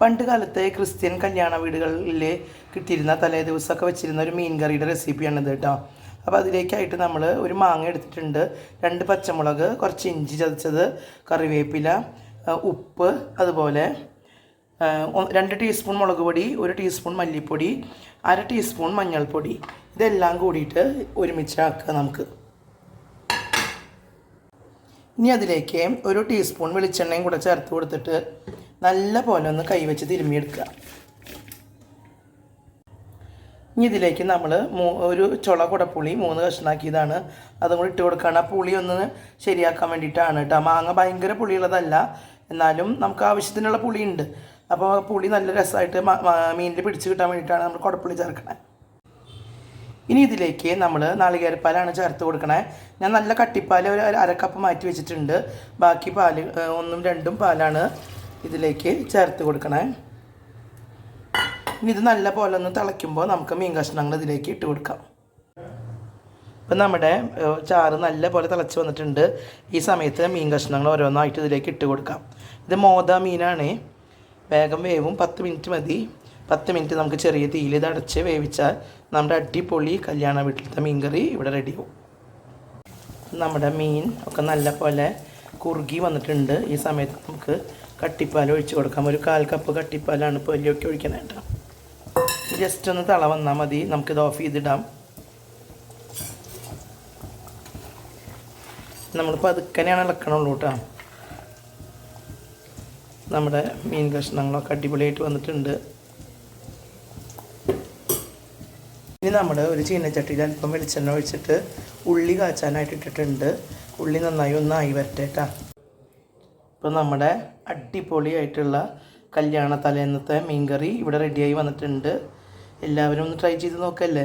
പണ്ട് കാലത്തെ ക്രിസ്ത്യൻ കല്യാണ വീടുകളിൽ കിട്ടിയിരുന്ന തലേ ദിവസമൊക്കെ വെച്ചിരുന്ന ഒരു മീൻ കറിയുടെ റെസിപ്പിയാണിത് കേട്ടോ. അപ്പോൾ അതിലേക്കായിട്ട് നമ്മൾ ഒരു മാങ്ങ എടുത്തിട്ടുണ്ട്. രണ്ട് പച്ചമുളക് കുറച്ച് ഇഞ്ചി ചതച്ചത് കറിവേപ്പില ഉപ്പ് അതുപോലെ രണ്ട് ടീസ്പൂൺ മുളക് പൊടി ഒരു ടീസ്പൂൺ മല്ലിപ്പൊടി അര ടീസ്പൂൺ മഞ്ഞൾപ്പൊടി. ഇതെല്ലാം കൂടിയിട്ട് ഒരുമിച്ചാക്കുക നമുക്ക്. ഇനി അതിലേക്ക് ഒരു ടീസ്പൂൺ വെളിച്ചെണ്ണയും കൂടെ ചേർത്ത് കൊടുത്തിട്ട് നല്ല പോലെ ഒന്ന് കൈവച്ച് തിരുമ്മിയെടുക്കുക. ഇനി ഇതിലേക്ക് നമ്മൾ ഒരു ചുള കുടപ്പുളി മൂന്ന് കഷ്ണാക്കിയതാണ്. അതും കൂടി ഇട്ട് കൊടുക്കുകയാണ് ആ പുളി ഒന്ന് ശരിയാക്കാൻ വേണ്ടിയിട്ടാണ് കേട്ടോ. മാങ്ങ ഭയങ്കര പുളിയുള്ളതല്ല. എന്നാലും നമുക്ക് ആവശ്യത്തിനുള്ള പുളിയുണ്ട് അപ്പോൾ പുളി നല്ല രസമായിട്ട് മീനിൽ പിടിച്ച് കിട്ടാൻ വേണ്ടിയിട്ടാണ് നമ്മൾ കുടപ്പുളി ചേർക്കണേ. ഇനി ഇതിലേക്ക് നമ്മൾ നാളികേരപ്പാലാണ് ചേർത്ത് കൊടുക്കണേ. ഞാൻ നല്ല കട്ടിപ്പാൽ ഒരു അര- അര കപ്പ് മാറ്റി വെച്ചിട്ടുണ്ട്. ബാക്കി പാൽ ഒന്നും രണ്ടും പാലാണ് ഇതിലേക്ക് ചേർത്ത് കൊടുക്കണേ. ഇത് നല്ല പോലെ ഒന്ന് തിളയ്ക്കുമ്പോൾ നമുക്ക് മീൻ കഷ്ണങ്ങൾ ഇതിലേക്ക് ഇട്ട് കൊടുക്കാം. ഇപ്പം നമ്മുടെ ചാറ് നല്ല പോലെ തിളച്ച് വന്നിട്ടുണ്ട്. ഈ സമയത്ത് മീൻ കഷ്ണങ്ങൾ ഓരോന്നായിട്ട് ഇതിലേക്ക് ഇട്ട് കൊടുക്കാം. ഇത് മോദ മീനാണ്. വേഗം വേവും. പത്ത് മിനിറ്റ് മതി. പത്ത് മിനിറ്റ് നമുക്ക് ചെറിയ തീയിൽ ഇത് അടച്ച് വേവിച്ചാൽ നമ്മുടെ അടിപൊളി കല്യാണ വീട്ടിലത്തെ മീൻ കറി ഇവിടെ റെഡിയാവും. നമ്മുടെ മീൻ ഒക്കെ നല്ല പോലെ കുറുകി വന്നിട്ടുണ്ട്. ഈ സമയത്ത് നമുക്ക് കട്ടിപ്പാൽ ഒഴിച്ച് കൊടുക്കാം. ഒരു കാൽ കപ്പ് കട്ടിപ്പാലാണ് ഇപ്പോൾ വലിയൊക്കെ ഒഴിക്കാനായിട്ട് ജസ്റ്റ് ഒന്ന് തള വന്നാൽ മതി. നമുക്കിത് ഓഫ് ചെയ്തിടാം. നമ്മൾ പതുക്കനെയാണ് ഇളക്കണുള്ളൂ കേട്ടോ. നമ്മുടെ മീൻ കഷ്ണങ്ങളൊക്കെ അടിപൊളിയായിട്ട് വന്നിട്ടുണ്ട്. ഇനി നമ്മൾ ഒരു ചീനച്ചട്ടിയിൽ അല്പം വെളിച്ചെണ്ണ ഒഴിച്ചിട്ട് ഉള്ളി കാച്ചാനായിട്ട് ഇട്ടിട്ടുണ്ട്. ഉള്ളി നന്നായി ഒന്നായി വരട്ടെ കേട്ടോ. ഇപ്പം നമ്മുടെ അടിപൊളിയായിട്ടുള്ള കല്യാണ തലേന്നത്തെ മീൻകറി ഇവിടെ റെഡിയായി വന്നിട്ടുണ്ട്. എല്ലാവരും ഒന്ന് ട്രൈ ചെയ്ത് നോക്കല്ലേ?